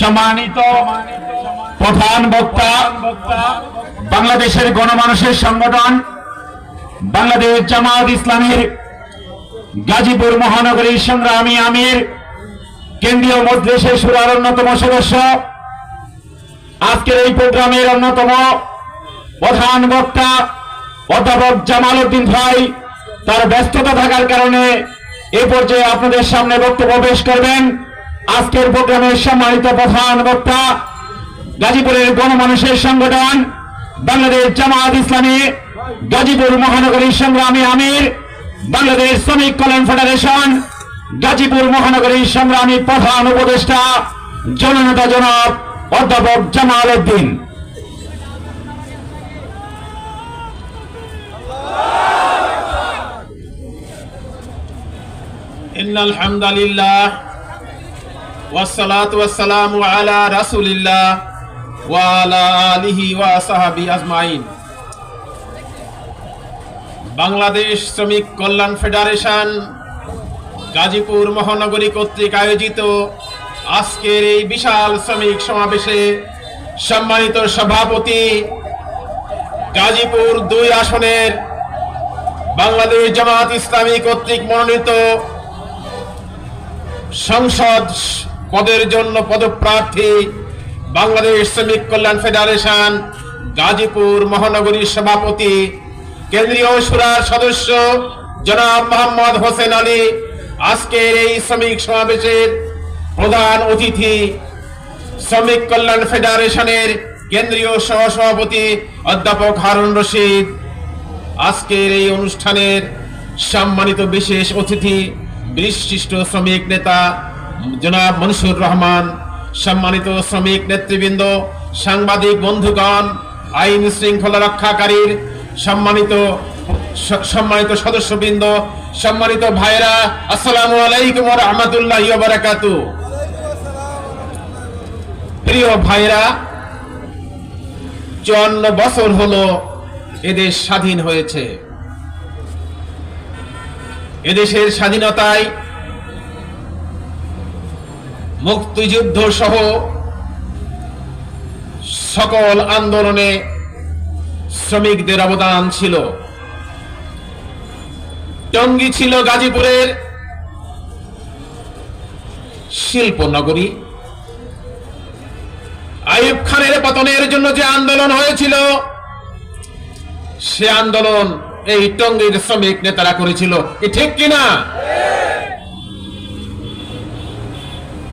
সম্মানিত প্রধান বক্তা, বাংলাদেশের গণমানুষের সংগঠন, বাংলাদেশ জামাত ইসলামের গাজীপুর মহানগরীর সংগ্রামী আমির, কেন্দ্রীয় মজলিসের সুরার অন্যতম সদস্য। আজকের এই প্রোগ্রামের অন্যতম প্রধান বক্তা অধ্যাপক জামাল উদ্দিন ভাই, তার ব্যস্ততা থাকার কারণে এ পর্যায়ে আপনাদের সামনে বক্তব্য পেশ করবেন। আজকের প্রোগ্রামের সম্মানিত প্রধান বক্তা গাজীপুরের গণমানুষের সংগঠন বাংলাদেশ জামাত ইসলামী গাজীপুর মহানগরীর সংগ্রামী আমির বাংলাদেশ শ্রমিক কল্যাণ ফেডারেশন গাজীপুর মহানগরীর সংগ্রামী প্রধান উপদেষ্টা জননেতা জনাব অধ্যাপক জামাল উদ্দিন إن الحمد لله والصلاة والسلام على رسول الله وعلى آله وصحبه أجمعين বাংলাদেশ শ্রমিক কল্যাণ ফেডারেশন গাজীপুর মহানগরী কর্তৃক আয়োজিত আজকের এই বিশাল শ্রমিক সমাবেশে সম্মানিত সভাপতি গাজীপুর দুই আসনের বাংলাদেশ জামাত ইসলামী কর্তৃক মনোনীত সংসদ পদের জন্য পদপ্রার্থী বাংলাদেশ শ্রমিক কল্যাণ ফেডারেশন, গাজীপুর মহানগরীর সভাপতি, কেন্দ্রীয় সুরার সদস্য জনাব মোহাম্মদ হোসেন আলী, আজকের এই শ্রমিক সমাবেশের প্রধান অতিথি শ্রমিক কল্যাণ ফেডারেশনের কেন্দ্রীয় সহসভাপতি অধ্যাপক হারুন রশিদ, আজকের এই অনুষ্ঠানের সম্মানিত বিশেষ অতিথি, বিশিষ্ট শ্রমিক নেতা জনাব মনসুর রহমান, সম্মানিত শ্রমিক নেতৃবৃন্দ, সাংবাদিক বন্ধুগণ, আইন শৃঙ্খলা রক্ষাকারীর সম্মানিত সম্মানিত সদস্যবৃন্দ, সম্মানিত ভাইরা আসসালামু আলাইকুম রহমতুল্লাহ বারাকাতু প্রিয় ভাইরা চুয়ান্ন বছর হলো এদেশ স্বাধীন হয়েছে। এদেশের স্বাধীনতায় মুক্তিযুদ্ধ সহ সকল আন্দোলনে শ্রমিকদের অবদান ছিল। টঙ্গী ছিল গাজীপুরের শিল্প নগরী আইয়ুব খানের পতনের জন্য যে আন্দোলন হয়েছিল, সে আন্দোলন এই টঙ্গীর শ্রমিক নেতারা করেছিল। কি ঠিক কিনা?